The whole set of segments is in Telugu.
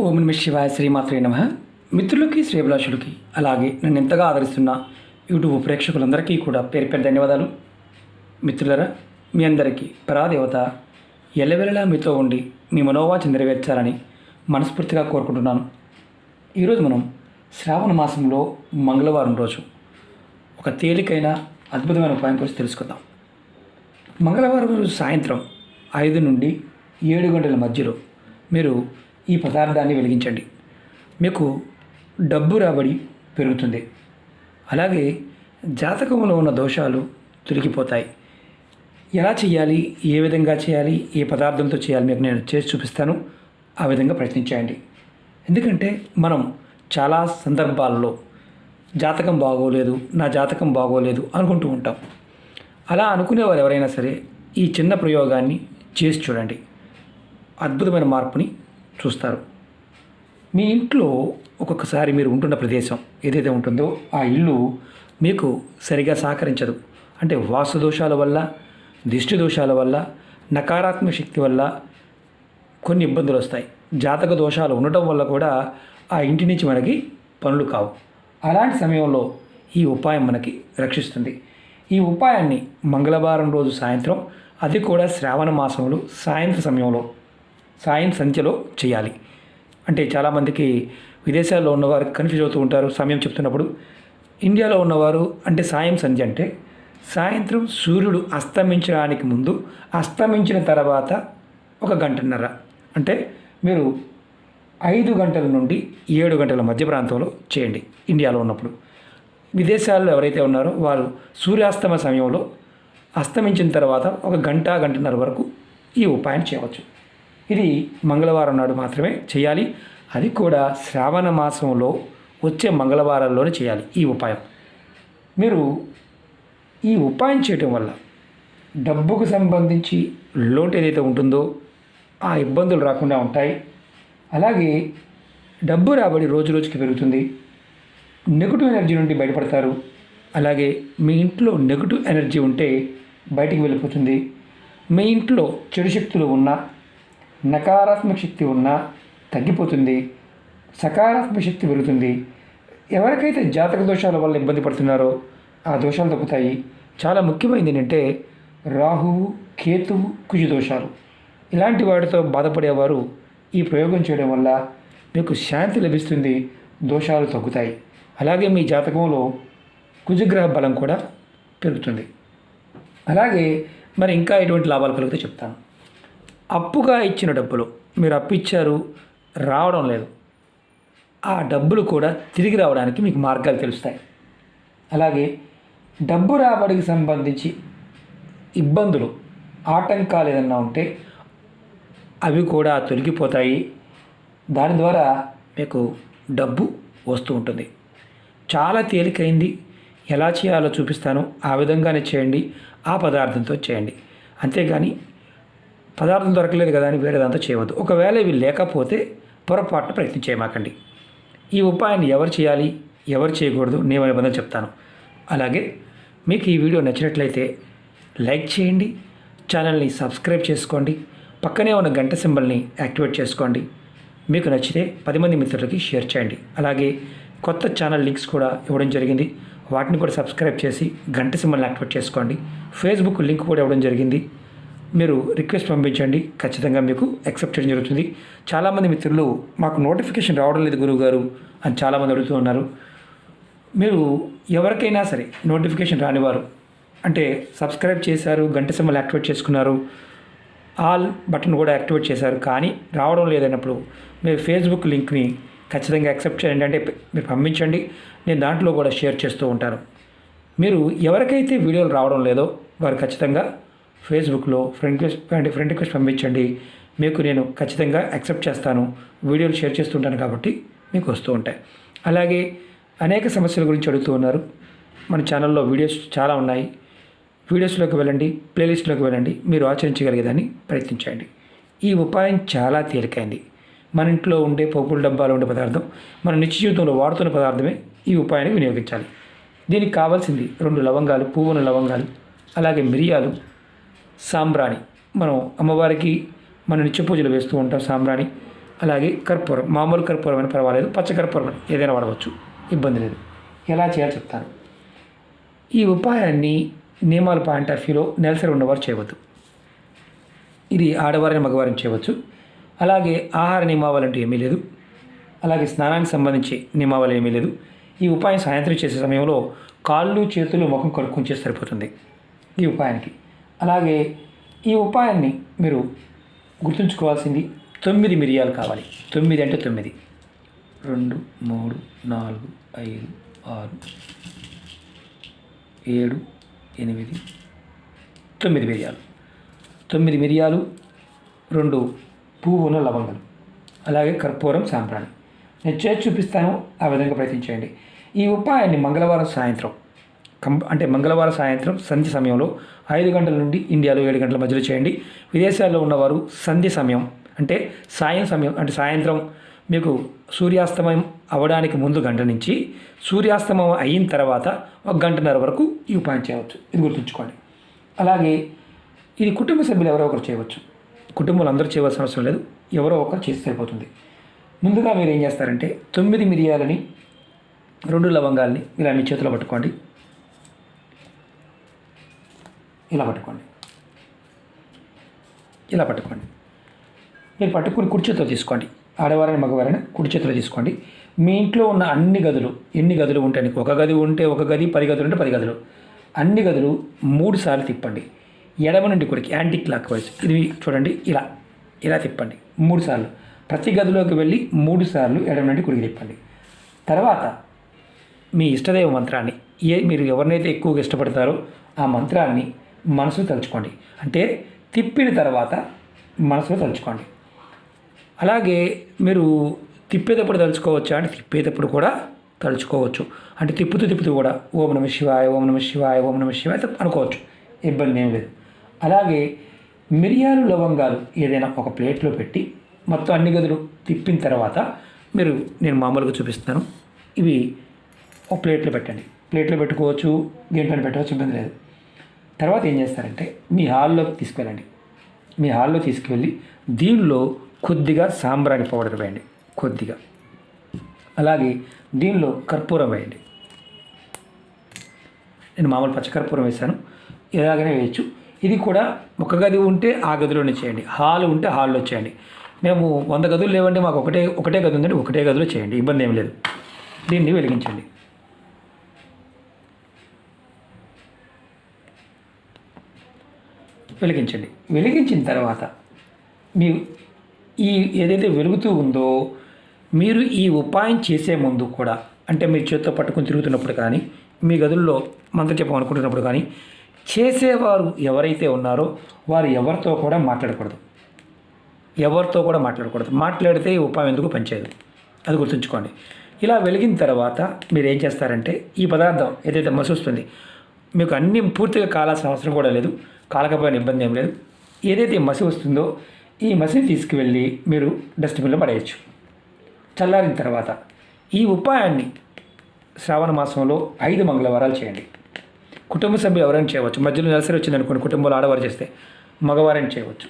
ఓం నమ శివాయ శ్రీమాత్రే నమ. మిత్రులకి శ్రీభిలాషులకి అలాగే నన్ను ఎంతగా ఆదరిస్తున్న యూట్యూబ్ ప్రేక్షకులందరికీ కూడా పేరు పేరు ధన్యవాదాలు. మిత్రులరా మీ అందరికీ పరాదేవత ఎల్లవెల్లలా మీతో ఉండి మీ మనోవాచి నెరవేర్చాలని మనస్ఫూర్తిగా కోరుకుంటున్నాను. ఈరోజు మనం శ్రావణ మాసంలో మంగళవారం రోజు ఒక తేలికైన అద్భుతమైన ఉపాయం గురించి తెలుసుకుందాం. మంగళవారం రోజు సాయంత్రం ఐదు నుండి ఏడు గంటల మధ్యలో మీరు ఈ పదార్థాన్ని వెలిగించండి. మీకు డబ్బు రాబడి పెరుగుతుంది. అలాగే జాతకంలో ఉన్న దోషాలు తొలగిపోతాయి. ఎలా చేయాలి? ఏ విధంగా చేయాలి? ఏ పదార్థంతో చేయాలి? మీకు నేను చేసి చూపిస్తాను. ఆ విధంగా ప్రయత్నించేయండి. ఎందుకంటే మనం చాలా సందర్భాల్లో జాతకం బాగోలేదు నా జాతకం బాగోలేదు అనుకుంటూ ఉంటాం. అలా అనుకునేవారు ఎవరైనా సరే ఈ చిన్న ప్రయోగాన్ని చేసి చూడండి. అద్భుతమైన మార్పుని చూస్తారు. మీ ఇంట్లో ఒక్కొక్కసారి మీరు ఉంటున్న ప్రదేశం ఏదైతే ఉంటుందో ఆ ఇల్లు మీకు సరిగా సహకరించదు. అంటే వాస్తు దోషాల వల్ల దిష్టి దోషాల వల్ల నకారాత్మక శక్తి వల్ల కొన్ని ఇబ్బందులు వస్తాయి. జాతక దోషాలు ఉండటం వల్ల కూడా ఆ ఇంటి నుంచి మనకి పనులు కావు. అలాంటి సమయంలో ఈ ఉపాయం మనకి రక్షిస్తుంది. ఈ ఉపాయాన్ని మంగళవారం రోజు సాయంత్రం అది కూడా శ్రావణ మాసంలో సాయంత్ర సమయంలో సాయం సంధ్యలో చేయాలి. అంటే చాలామందికి విదేశాల్లో ఉన్నవారు కన్ఫ్యూజ్ అవుతూ ఉంటారు సమయం చెప్తున్నప్పుడు. ఇండియాలో ఉన్నవారు అంటే సాయం సంధ్య అంటే సాయంత్రం సూర్యుడు అస్తమించడానికి ముందు అస్తమించిన తర్వాత ఒక గంటన్నర. అంటే మీరు ఐదు గంటల నుండి ఏడు గంటల మధ్య ప్రాంతంలో చేయండి ఇండియాలో ఉన్నప్పుడు. విదేశాల్లో ఎవరైతే ఉన్నారో వారు సూర్యాస్తమ సమయంలో అస్తమించిన తర్వాత ఒక గంట గంటన్నర వరకు ఈ ఉపాయం చేయవచ్చు. ఇది మంగళవారం నాడు మాత్రమే చేయాలి. అది కూడా శ్రావణ మాసంలో వచ్చే మంగళవారంలోనే చేయాలి ఈ ఉపాయం. మీరు ఈ ఉపాయం చేయటం వల్ల డబ్బుకు సంబంధించి లోటు ఏదైతే ఉంటుందో ఆ ఇబ్బందులు రాకుండా ఉంటాయి. అలాగే డబ్బు రాబడి రోజు రోజుకి పెరుగుతుంది. నెగిటివ్ ఎనర్జీ నుండి బయటపడతారు. అలాగే మీ ఇంట్లో నెగిటివ్ ఎనర్జీ ఉంటే బయటికి వెళ్ళిపోతుంది. మీ ఇంట్లో చెడు శక్తులు ఉన్నా నకారాత్మక శక్తి ఉన్నా తగ్గిపోతుంది సకారాత్మక శక్తి పెరుగుతుంది. ఎవరికైతే జాతక దోషాల వల్ల ఇబ్బంది పడుతున్నారో ఆ దోషాలు తగ్గుతాయి. చాలా ముఖ్యమైనది ఏంటంటే రాహువు కేతువు కుజు దోషాలు. ఇలాంటి వాటితో బాధపడేవారు ఈ ప్రయోగం చేయడం వల్ల మీకు శాంతి లభిస్తుంది దోషాలు తగ్గుతాయి. అలాగే మీ జాతకంలో కుజగ్రహ బలం కూడా పెరుగుతుంది. అలాగే మరి ఇంకా ఎటువంటి లాభాలు కలిగితే చెప్తాను. అప్పుగా ఇచ్చిన డబ్బులు మీరు అప్పు ఇచ్చారు రావడం లేదు. ఆ డబ్బులు కూడా తిరిగి రావడానికి మీకు మార్గాలు తెలుస్తాయి. అలాగే డబ్బు రాబడికి సంబంధించి ఇబ్బందులు ఆటంకాలు ఏదన్నా ఉంటే అవి కూడా తొలగిపోతాయి. దాని ద్వారా మీకు డబ్బు వస్తూ ఉంటుంది. చాలా తేలికైంది. ఎలా చేయాలో చూపిస్తాను. ఆ విధంగానే చేయండి. ఆ పదార్థంతో చేయండి. అంతేగాని పదార్థం దొరకలేదు కదా అని వేరేదంతా చేయవద్దు. ఒకవేళ ఇవి లేకపోతే పొరపాటున ప్రయత్నం చేయమాకండి. ఈ ఉపాయాన్ని ఎవరు చేయాలి ఎవరు చేయకూడదు నియమ నిబంధనలు చెప్తాను. అలాగే మీకు ఈ వీడియో నచ్చినట్లయితే లైక్ చేయండి ఛానల్ని సబ్స్క్రైబ్ చేసుకోండి పక్కనే ఉన్న గంట సింబల్ని యాక్టివేట్ చేసుకోండి. మీకు నచ్చితే పది మంది మిత్రులకి షేర్ చేయండి. అలాగే కొత్త ఛానల్ లింక్స్ కూడా ఇవ్వడం జరిగింది. వాటిని కూడా సబ్స్క్రైబ్ చేసి గంట సింబల్ని యాక్టివేట్ చేసుకోండి. ఫేస్బుక్ లింక్ కూడా ఇవ్వడం జరిగింది. మీరు రిక్వెస్ట్ పంపించండి. ఖచ్చితంగా మీకు యాక్సెప్ట్ చేయడం జరుగుతుంది. చాలామంది మిత్రులు మాకు నోటిఫికేషన్ రావడం లేదు గురువు గారు అని చాలామంది అడుగుతూ ఉన్నారు. మీరు ఎవరికైనా సరే నోటిఫికేషన్ రానివారు. అంటే సబ్స్క్రైబ్ చేశారు గంట సింబల్ యాక్టివేట్ చేసుకున్నారు. ఆల్ బటన్ కూడా యాక్టివేట్ చేశారు. కానీ రావడం లేదన్నప్పుడు మీరు ఫేస్బుక్ లింక్ని ఖచ్చితంగా యాక్సెప్ట్ చేయండి. అంటే మీరు పంపించండి. నేను దాంట్లో కూడా షేర్ చేస్తూ ఉంటాను. మీరు ఎవరికైతే వీడియోలు రావడం లేదో వారు ఖచ్చితంగా ఫేస్బుక్లో ఫ్రెండ్ రిక్వెస్ట్ అంటే ఫ్రెండ్ రిక్వెస్ట్ పంపించండి. మీకు నేను ఖచ్చితంగా యాక్సెప్ట్ చేస్తాను. వీడియోలు షేర్ చేస్తుంటాను కాబట్టి మీకు వస్తూ ఉంటాయి. అలాగే అనేక సమస్యల గురించి అడుగుతూ ఉన్నారు. మన ఛానల్లో వీడియోస్ చాలా ఉన్నాయి. వీడియోస్లోకి వెళ్ళండి ప్లేలిస్ట్లోకి వెళ్ళండి. మీరు ఆచరించగలిగేదాన్ని ప్రయత్నించండి. ఈ ఉపాయం చాలా తేలికైంది. మన ఇంట్లో ఉండే పప్పుల డబ్బాలో ఉండే పదార్థం మన నిత్య జీవితంలో వాడుతున్న పదార్థమే ఈ ఉపాయాన్ని వినియోగించాలి. దీనికి కావాల్సింది రెండు లవంగాలు పువ్వున లవంగాలు అలాగే మిరియాలు సాంబ్రాణి. మనం అమ్మవారికి మన నిత్య పూజలు వేస్తూ ఉంటాం సాంబ్రాణి. అలాగే కర్పూరం మామూలు కర్పూరం అయినా పర్వాలేదు పచ్చ కర్పూరం ఏదైనా వాడవచ్చు ఇబ్బంది లేదు. ఎలా చేయాలో చెప్తాను. ఈ ఉపాయాన్ని నియమాల పాయింట్ ఆఫ్ వ్యూలో నెలసరి ఉన్నవారు చేయవద్దు. ఇది ఆడవారిని మగవారిని చేయవచ్చు. అలాగే ఆహార నియమావళి అంటూ ఏమీ లేదు. అలాగే స్నానానికి సంబంధించి నియమావళి ఏమీ లేదు. ఈ ఉపాయం సాయంత్రం చేసే సమయంలో కాళ్ళు చేతులు ముఖం కడుక్కుని చేసి సరిపోతుంది. ఈ ఉపాయానికి. అలాగే ఈ ఉపాయాన్ని మీరు గుర్తుంచుకోవాల్సింది తొమ్మిది మిరియాలు కావాలి. తొమ్మిది అంటే తొమ్మిది. రెండు మూడు నాలుగు ఐదు ఆరు ఏడు ఎనిమిది తొమ్మిది మిరియాలు. తొమ్మిది మిరియాలు రెండు పువ్వున లవంగలు. అలాగే కర్పూరం సాంప్రాణి నేను చేసి చూపిస్తాను ఆ విధంగా ప్రయత్నించండి ఈ ఉపాయాన్ని మంగళవారం సాయంత్రం కం అంటే మంగళవారం సాయంత్రం సంధ్య సమయంలో ఐదు గంటల నుండి ఇండియాలో ఏడు గంటల మధ్యలో చేయండి. విదేశాల్లో ఉన్నవారు సంధ్య సమయం అంటే సాయం సమయం అంటే సాయంత్రం మీకు సూర్యాస్తమయం అవ్వడానికి ముందు గంట నుంచి సూర్యాస్తమయం అయిన తర్వాత ఒక గంటన్నర వరకు ఈ ఉపాయం చేయవచ్చు. ఇది గుర్తుంచుకోండి. అలాగే ఇది కుటుంబ సభ్యులు ఎవరో ఒకరు చేయవచ్చు. కుటుంబంలో అందరూ చేయవలసిన అవసరం లేదు. ఎవరో ఒకరు చేస్తే సరిపోతుంది. ముందుగా మీరు ఏం చేస్తారంటే తొమ్మిది మిరియాలని రెండు లవంగాల్ని ఇలా మీ చేతిలో పట్టుకోండి. ఇలా పట్టుకోండి. ఇలా పట్టుకోండి. మీరు పట్టుకుని కుడి తీసుకోండి. ఆడవారైన మగవారైనా కుడి చేతిలో తీసుకోండి. మీ ఇంట్లో ఉన్న అన్ని గదులు ఎన్ని గదులు ఉంటాయి నీకు? ఒక గది ఉంటే ఒక గది పది గదులు ఉంటే పది గదులు. అన్ని గదులు మూడు సార్లు తిప్పండి. ఎడమ నుండి కుడికి యాంటీ క్లాక్ వైజ్. ఇది చూడండి ఇలా ఇలా తిప్పండి. మూడు సార్లు. ప్రతి గదిలోకి వెళ్ళి మూడు సార్లు ఎడమ నుండి కుడికి తిప్పండి. తర్వాత మీ ఇష్టదైవ మంత్రాన్ని ఏ మీరు ఎవరినైతే ఎక్కువగా ఇష్టపడతారో ఆ మంత్రాన్ని మనసులో తలుచుకోండి. అంటే తిప్పిన తర్వాత మనసులో తలుచుకోండి. అలాగే మీరు తిప్పేటప్పుడు తలుచుకోవచ్చా అంటే తిప్పేటప్పుడు కూడా తలుచుకోవచ్చు. అంటే తిప్పుతూ తిప్పుతూ కూడా ఓం నమ శివాయ ఓం నమ శివాయ ఓం నమ శివాయ అనుకోవచ్చు. ఇబ్బంది ఏం లేదు. అలాగే మిరియాలు లవంగాలు ఏదైనా ఒక ప్లేట్లో పెట్టి మొత్తం అన్ని గదులు తిప్పిన తర్వాత మీరు నేను మామూలుగా చూపిస్తాను ఇవి ఒక ప్లేట్లో పెట్టండి. ప్లేట్లో పెట్టుకోవచ్చు దీంట్లో పెట్టవచ్చు ఇబ్బంది లేదు. తర్వాత ఏం చేస్తారంటే మీ హాల్లోకి తీసుకెళ్ళండి. మీ హాల్లో తీసుకువెళ్ళి దీనిలో కొద్దిగా సాంబ్రాణి పౌడర్ వేయండి. కొద్దిగా. అలాగే దీనిలో కర్పూరం వేయండి. నేను మామూలు పచ్చకర్పూరం వేశాను. ఇలాగనే వేయచ్చు. ఇది కూడా ఒక గది ఉంటే ఆ గదిలోనే చేయండి. హాల్ ఉంటే హాల్లో చేయండి. మేము వంద గదులు లేవండి మాకు ఒకటే ఒకటే గది ఉందండి ఒకటే గదిలో చేయండి. ఇబ్బంది ఏం లేదు. దీన్ని వెలిగించండి. వెలిగించండి. వెలిగించిన తర్వాత మీ ఈ ఏదైతే వెలుగుతూ ఉందో మీరు ఈ ఉపాయం చేసే ముందు కూడా అంటే మీరు చేత్తో పట్టుకుని తిరుగుతున్నప్పుడు కానీ మీ గదుల్లో మంత్ర చెప్పం అనుకుంటున్నప్పుడు కానీ చేసేవారు ఎవరైతే ఉన్నారో వారు ఎవరితో కూడా మాట్లాడకూడదు. ఎవరితో కూడా మాట్లాడకూడదు. మాట్లాడితే ఈ ఉపాయం ఎందుకు పనిచేయదు? అది గుర్తుంచుకోండి. ఇలా వెలిగిన తర్వాత మీరు ఏం చేస్తారంటే ఈ పదార్థం ఏదైతే మసొస్తుంది మీకు అన్నీ పూర్తిగా కాలాల్సిన అవసరం కూడా లేదు. కాలకపోయిన ఇబ్బంది ఏం లేదు. ఏదైతే మసి వస్తుందో ఈ మసిని తీసుకువెళ్ళి మీరు డస్ట్బిన్లో పడేయచ్చు. చల్లారిన తర్వాత ఈ ఉపాయాన్ని శ్రావణ మాసంలో ఐదు మంగళవారాలు చేయండి. కుటుంబ సభ్యులు ఎవరైనా చేయవచ్చు. మధ్యలో నెలసరి వచ్చింది అనుకోండి కుటుంబంలో ఆడవారు చేస్తే మగవారైనా చేయవచ్చు.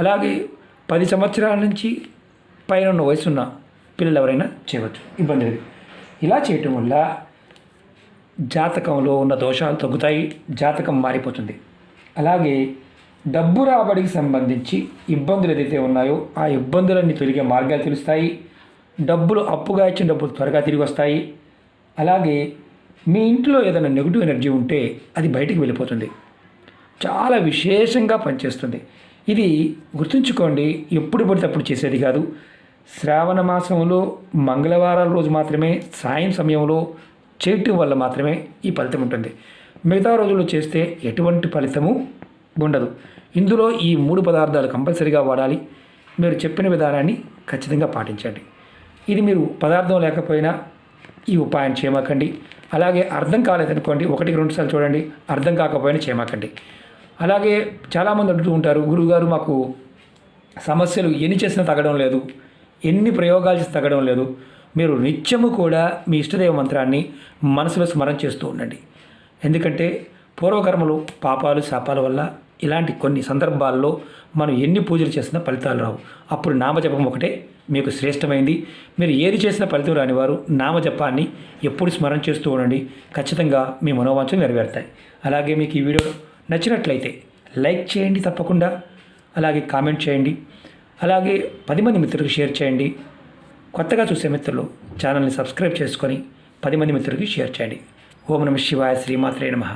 అలాగే పది సంవత్సరాల నుంచి పైన ఉన్న వయసున్న పిల్లలు ఎవరైనా చేయవచ్చు. ఇబ్బంది లేదు. ఇలా చేయటం వల్ల జాతకంలో ఉన్న దోషాలు తగ్గుతాయి జాతకం మారిపోతుంది. అలాగే డబ్బు రాబడికి సంబంధించి ఇబ్బందులు ఏదైతే ఉన్నాయో ఆ ఇబ్బందులన్నీ తొలగే మార్గాలు తెలుస్తాయి. డబ్బులు అప్పుగా ఇచ్చిన డబ్బులు త్వరగా తిరిగి వస్తాయి. అలాగే మీ ఇంట్లో ఏదైనా నెగిటివ్ ఎనర్జీ ఉంటే అది బయటికి వెళ్ళిపోతుంది. చాలా విశేషంగా పనిచేస్తుంది. ఇది గుర్తుంచుకోండి ఎప్పుడు పడితే అప్పుడు చేసేది కాదు. శ్రావణ మాసంలో మంగళవారాల రోజు మాత్రమే సాయం సమయంలో చేయటం వల్ల మాత్రమే ఈ ఫలితం ఉంటుంది. మిగతా రోజుల్లో చేస్తే ఎటువంటి ఫలితము ఉండదు. ఇందులో ఈ మూడు పదార్థాలు కంపల్సరీగా వాడాలి. మీరు చెప్పిన విధానాన్ని ఖచ్చితంగా పాటించండి. ఇది మీరు పదార్థం లేకపోయినా ఈ ఉపాయం చేయమాకండి. అలాగే అర్థం కాలేదనుకోండి ఒకటికి రెండుసార్లు చూడండి అర్థం కాకపోయినా చేయమాకండి. అలాగే చాలామంది అడుగుతూ ఉంటారు గురువుగారు మాకు సమస్యలు ఎన్ని చేసినా తగ్గడం లేదు ఎన్ని ప్రయోగాలు చేసి తగ్గడం లేదు మీరు నిత్యము కూడా మీ ఇష్టదైవ మంత్రాన్ని మనసులో స్మరణ చేస్తూ ఉండండి. ఎందుకంటే పూర్వకర్మలు పాపాలు శాపాల వల్ల ఇలాంటి కొన్ని సందర్భాల్లో మనం ఎన్ని పూజలు చేసినా ఫలితాలు రావు. అప్పుడు నామజపం ఒకటే మీకు శ్రేష్టమైంది. మీరు ఏది చేసిన ఫలితం రాని వారు నామజపాన్ని ఎప్పుడు స్మరణ చేస్తూ ఉండండి. ఖచ్చితంగా మీ మనోవాంఛలు నెరవేరుతాయి. అలాగే మీకు ఈ వీడియో నచ్చినట్లయితే లైక్ చేయండి తప్పకుండా. అలాగే కామెంట్ చేయండి. అలాగే పది మంది మిత్రులకు షేర్ చేయండి. కొత్తగా చూసే మిత్రులు ఛానల్ని సబ్స్క్రైబ్ చేసుకొని పది మంది మిత్రులకి షేర్ చేయండి. ఓం నమ శివాయ శ్రీమాత్రే నమః.